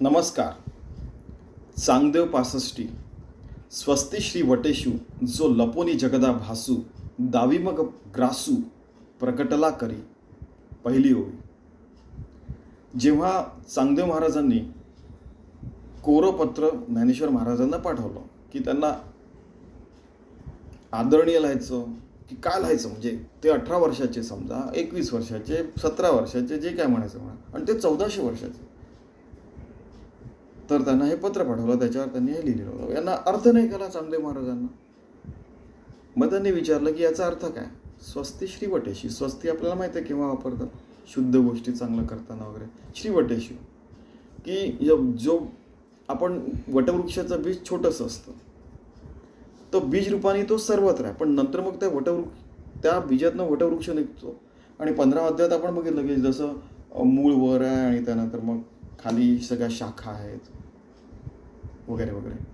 नमस्कार. चांगदेव पासष्टी स्वस्ती श्री वटेशू जो लपोनी जगदा भासू दावी मग ग्रासू प्रकटला करी पहिली ओळी. जेव्हा चांगदेव महाराजांनी कोरपत्र ज्ञानेश्वर महाराजांना पाठवलं की त्यांना आदरणीय लिहायचं की काय लिहायचं म्हणजे ते अठरा वर्षाचे समजा एकवीस वर्षाचे सतरा वर्षाचे जे काय म्हणायचं म्हणा आणि ते चौदाशे वर्षाचे. तर त्यांना हे पत्र पाठवलं त्याच्यावर त्यांनी हे लिहिलेलं होतं. यांना अर्थ नाही केला चांगले महाराजांना. मग त्यांनी विचारलं की याचा अर्थ काय? स्वस्ती श्रीवटेशी स्वस्ती आपल्याला माहिती आहे केव्हा वापरतात? शुद्ध गोष्टी चांगलं करताना वगैरे. श्रीवटेशी. की जो आपण वटवृक्षाचं बीज छोटंसं असतं. तो बीज रूपाने तो सर्वत्र आहे. पण नंतर मग त्या वटवृक्ष त्या बीजातनं वटवृक्ष निघतो. आणि पंधरा अध्यायात आपण बघितलं की जसं मूळ वर आहे आणि त्यानंतर मग खाली सगळ्या शाखा आहेत. वगैरे वगैरे.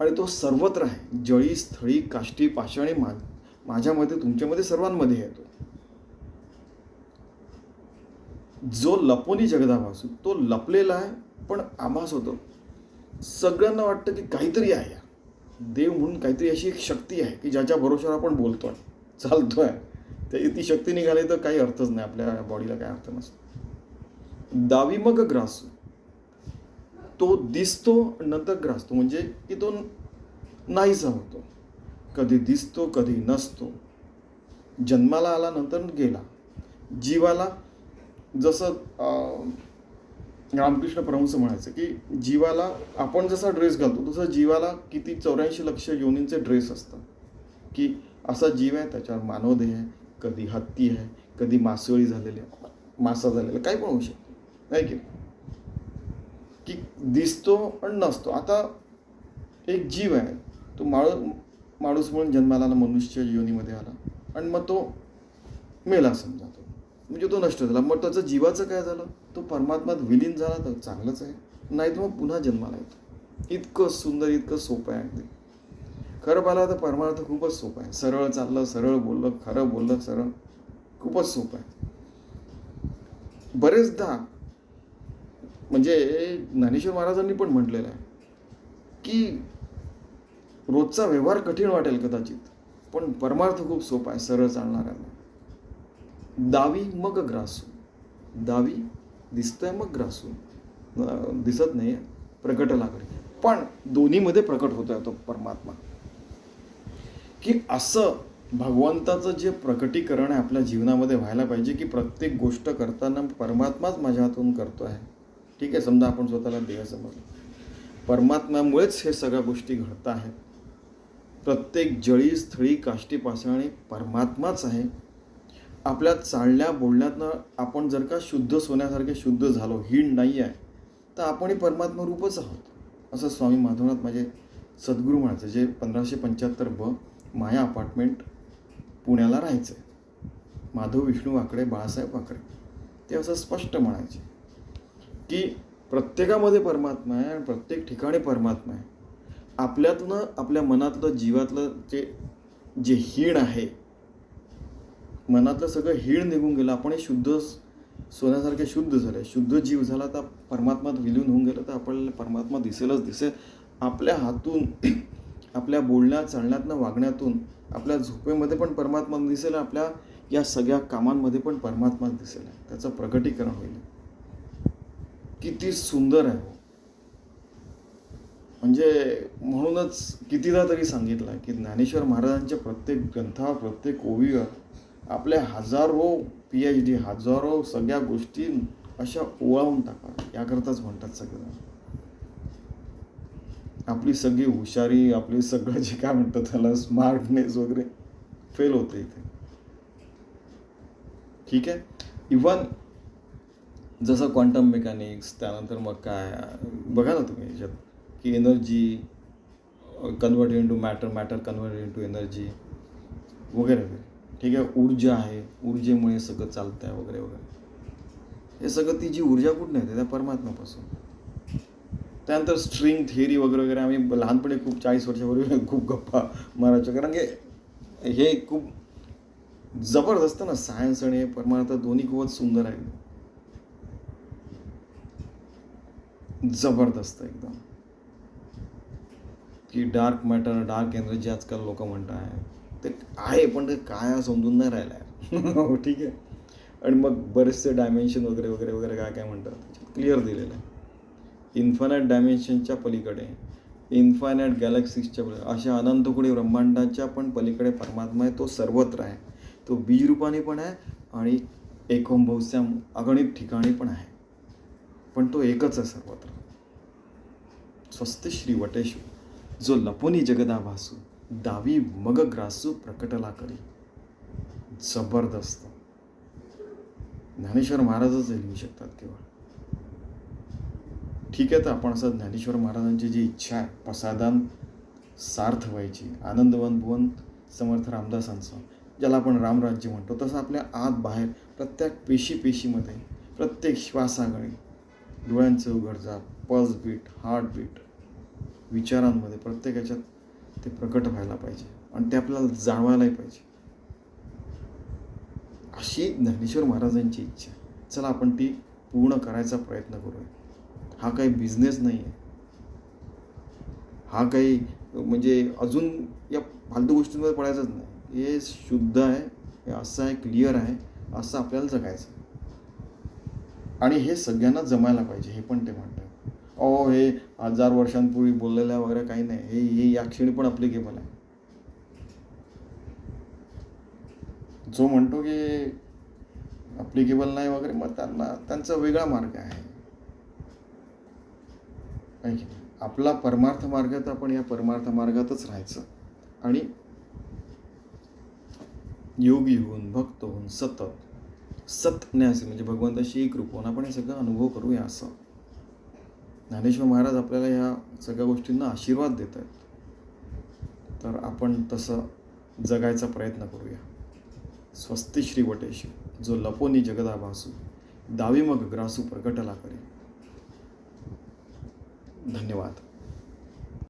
आणि तो सर्वत्र आहे. जळी स्थळी काष्टी पाषाणी मा माझ्यामध्ये तुमच्यामध्ये सर्वांमध्ये आहे तो. जो लपोनी जगदाभासू तो लपलेला आहे पण आभास होतो. सगळ्यांना वाटतं की काहीतरी आहे देव म्हणून काहीतरी अशी एक शक्ती आहे की ज्याच्या भरोशावर आपण बोलतो आहे चालतोय. ते ती शक्ती निघाली तर काही अर्थच नाही आपल्या बॉडीला काही अर्थ नसतो. दावी मग ग्रासू. तो दिसतो नंतर ग्रासतो. म्हणजे की तो नाहीसा होतो. कधी दिसतो कधी नसतो. जन्माला आला नंतर गेला. जीवाला जसं रामकृष्ण परमहंस म्हणायचं की जीवाला आपण जसा ड्रेस घालतो तसं जीवाला किती चौऱ्याऐंशी लक्ष योनींचे ड्रेस असतात. की असा जीव आहे त्याच्यावर मानवदेह आहे कधी हत्ती आहे कधी मासोळी झालेली आहे मासा झालेला काही पण होऊ शकतो. नाही की की दिसतो आणि नसतो. आता एक जीव आहे. तो माळ माणूस म्हणून जन्माला आला मनुष्य योनीमध्ये आला. आणि मग तो मेला समजा तो. म्हणजे तो नष्ट झाला. मग त्याचं जीवाचं काय झालं? तो परमात्मात विलीन झाला तर चांगलंच आहे. नाही तर मग पुन्हा जन्माला येतो. इतकं सुंदर इतकं सोपं आहे अगदी. खरं पाहिलं तर परमार्थ खूपच सोपं आहे. सरळ चाललं सरळ बोललं खरं बोललं सरळ खूपच सोपं आहे. बरेचदा म्हणजे ज्ञानेश्वर महाराजांनी पण म्हटलेलं आहे की रोजचा व्यवहार कठीण वाटेल कदाचित पण परमार्थ खूप सोपा आहे सरळ चालणाऱ्यांना. दावी मग ग्रासू. दावी दिसतंय मग ग्रासू. दिसत नाही प्रकट लागणे पण दोन्हीमध्ये प्रकट होतोय तो परमात्मा. की असं भगवंताचं जे प्रकटीकरण आहे आपल्या जीवनामध्ये व्हायला पाहिजे की प्रत्येक गोष्ट करताना परमात्माच माझ्या हातून करतो आहे ठीक आहे समजा आपण स्वतःला देह समजलं. परमात्म्यामुळेच हे सगळ्या गोष्टी घडत आहेत. प्रत्येक जळी स्थळी काष्टी पाषाणी परमात्माच आहे. आपल्या चालण्या बोलण्यातनं आपण जर का शुद्ध सोन्यासारखे शुद्ध झालो हीण नाही आहे तर आपणही परमात्मा रूपच आहोत. असं स्वामी माधवनाथ माझे सद्गुरू म्हणायचं जे पंधराशे पंच्याहत्तर ब माया अपार्टमेंट पुण्याला राहायचं. माधव विष्णू वाकडे बाळासाहेब वाकडे. ते असं स्पष्ट म्हणायचे. की प्रत्येकामध्ये परमात्मा आहे आणि प्रत्येक ठिकाणी परमात्मा आहे. आपल्यातनं आपल्या मनातलं जीवातलं जे जे हीण आहे मनातलं सगळं हीण निघून गेलं आपण हे शुद्ध सोन्यासारखे शुद्ध झाले. शुद्ध जीव झाला तर परमात्मात विलीन होऊन गेलं तर आपल्याला परमात्मा दिसेलच दिसेल. आपल्या हातून आपल्या बोलण्यात चालण्यातनं वागण्यातून आपल्या झोपेमध्ये पण परमात्मा दिसेल आपल्या या सगळ्या कामांमध्ये पण परमात्मा दिसेल. त्याचं प्रगटीकरण होईल. किती सुंदर आहे. म्हणजे म्हणूनच कितीदा तरी सांगितलं आहे की ज्ञानेश्वर महाराजांच्या प्रत्येक ग्रंथावर प्रत्येक ओवीवर आपल्या हजारो पी एच डी हजारो सगळ्या गोष्टी अशा ओवाळून टाका याकरताच म्हणतात सगळं. आपली सगळी हुशारी आपली सगळं जे काय म्हणतात त्याला स्मार्टनेस वगैरे फेल होते इथे. ठीक आहे? इवन जसं क्वांटम मेकॅनिक्स त्यानंतर मग काय बघा ना तुम्ही याच्यात की energy convert into matter matter convert into energy वगैरे वगैरे ठीक आहे? ऊर्जा आहे ऊर्जेमुळे सगळं चालतं आहे वगैरे वगैरे. हे सगळं ती जी ऊर्जा कुठून येते? त्या परमात्म्यापासून. त्यानंतर स्ट्रिंग थिअरी वगैरे वगैरे आम्ही लहानपणी खूप चाळीस वर्षापूर्वी खूप गप्पा मारायचो कारण की हे खूप जबरदस्त ना सायन्स आणि परमार्थ दोन्ही खूपच सुंदर आहे जबरदस्त एकदम. की डार्क मॅटर डार्क एनर्जी आजकाल लोक म्हणत आहे ते आहे पण ते काय समजून नाही राहिलं आहे. ठीक आहे. आणि मग बरेचसे डायमेन्शन वगैरे वगैरे वगैरे काय काय म्हणतात? त्याच्यात क्लिअर दिलेलं आहे. इन्फायनाईट डायमेन्शनच्या पलीकडे इन्फायनाईट गॅलेक्सीजच्या पलीकडे अशा अनंतकुडी ब्रह्मांडाच्या पण पलीकडे परमात्मा आहे तो सर्वत्र आहे. तो बीजरूपाने पण आहे आणि एकोंभवस्या अगणित ठिकाणी पण आहे. पण तो एकच आहे सर्वत्र. स्वस्ति श्री वटेशू जो लपोनी जगदा भासू दावी मग ग्रासू प्रकटला करी. जबरदस्त. ज्ञानेश्वर महाराजच लिहू शकतात केवळ. ठीक आहे तर आपण असं ज्ञानेश्वर महाराजांची जी इच्छा आहे प्रसादान सार्थ व्हायची आनंदवन भुवन समर्थ रामदासांचं ज्याला आपण रामराज्य म्हणतो तसं आपल्या आत बाहेर प्रत्येक पेशी पेशीमध्ये प्रत्येक श्वासाकडे डोळ्यांचं उघडझाप पल्स बीट हार्टबीट विचारांमध्ये प्रत्येक याच्यात ते प्रकट व्हायला पाहिजे आणि ते आपल्याला जाणवायलाही पाहिजे. अशी ज्ञानेश्वर महाराजांची इच्छा आहे. चला आपण ती पूर्ण करायचा प्रयत्न करूया. हा काही बिझनेस नाही आहे हा काही म्हणजे अजून या फालतू गोष्टींमध्ये पडायचंच नाही. हे शुद्ध आहे हे असं आहे क्लिअर आहे असं आपल्याला जगायचं आहे. आणि हे सगळ्यांना जमायला पाहिजे हे पण ते म्हणतात. ओ हे हजार वर्षांपूर्वी बोललेलं वगैरे काही नाही हे हे या क्षणी पण अप्लिकेबल आहे. जो म्हणतो की अप्लिकेबल नाही वगैरे मग त्यांना त्यांचा वेगळा मार्ग आहे. आपला परमार्थ मार्ग तर आपण या परमार्थ मार्गातच राहायचं. आणि योगी होऊन भक्त होऊन सतत सतन्यासी म्हणजे भगवंताशी एक रूप होऊन आपण हे सगळं अनुभव करूया असं. ज्ञानेश्वर महाराज आपल्याला ह्या सगळ्या गोष्टींना आशीर्वाद देत आहेत. तर आपण तसं जगायचा प्रयत्न करूया. स्वस्ती श्रीवटेशी जो लपोनी जगदा भासू दावी मग ग्रासू प्रकटला करे. धन्यवाद.